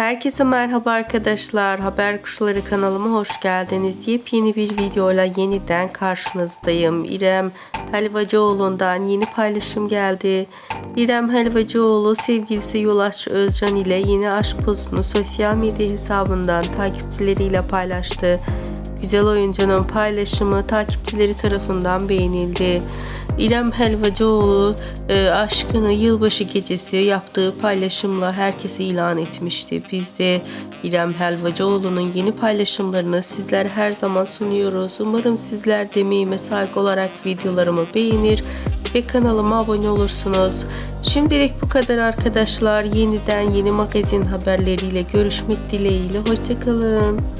Herkese merhaba arkadaşlar. Haber Kuşları kanalıma hoş geldiniz. Yepyeni bir videoyla yeniden karşınızdayım. İrem Helvacıoğlu'ndan yeni paylaşım geldi. İrem Helvacıoğlu sevgilisi Yolaç Özcan ile yeni aşk pozunu sosyal medya hesabından takipçileriyle paylaştı. Güzel oyuncunun paylaşımı takipçileri tarafından beğenildi. İrem Helvacıoğlu e, aşkını yılbaşı gecesi yaptığı paylaşımla herkese ilan etmişti. Biz de İrem Helvacıoğlu'nun yeni paylaşımlarını sizler her zaman sunuyoruz. Umarım sizler de emeğime saygı olarak videolarımı beğenir ve kanalıma abone olursunuz. Şimdilik bu kadar arkadaşlar. Yeniden yeni magazin haberleriyle görüşmek dileğiyle. Hoşçakalın.